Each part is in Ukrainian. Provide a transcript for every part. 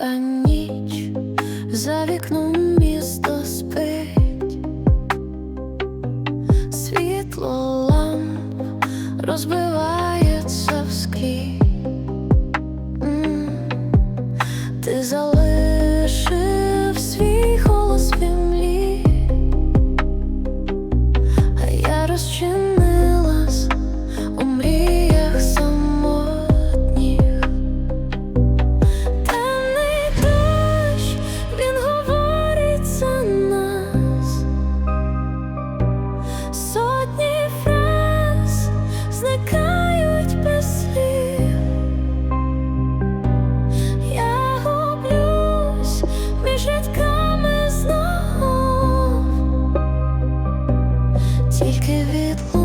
тиха ніч, за вікном місто спить, світло розбивається в склі. Ти залишив свій голос в а я розчинилась Тільки відлуння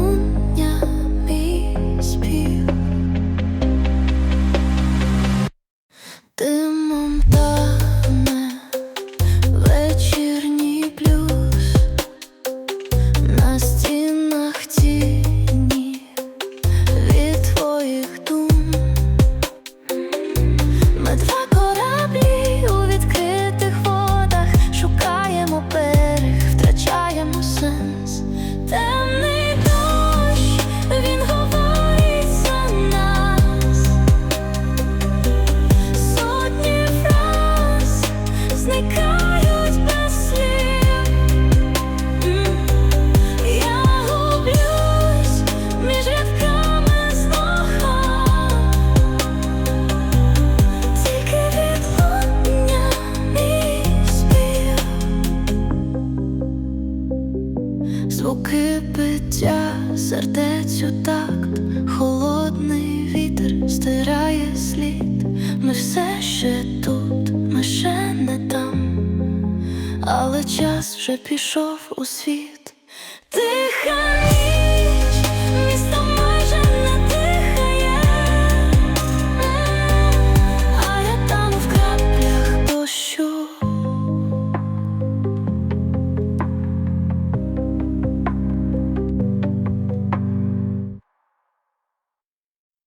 Звуки биття сердець у такт, холодний вітер стирає слід. Ми все ще тут, ми ще не там, але час вже пішов у світ. Тиха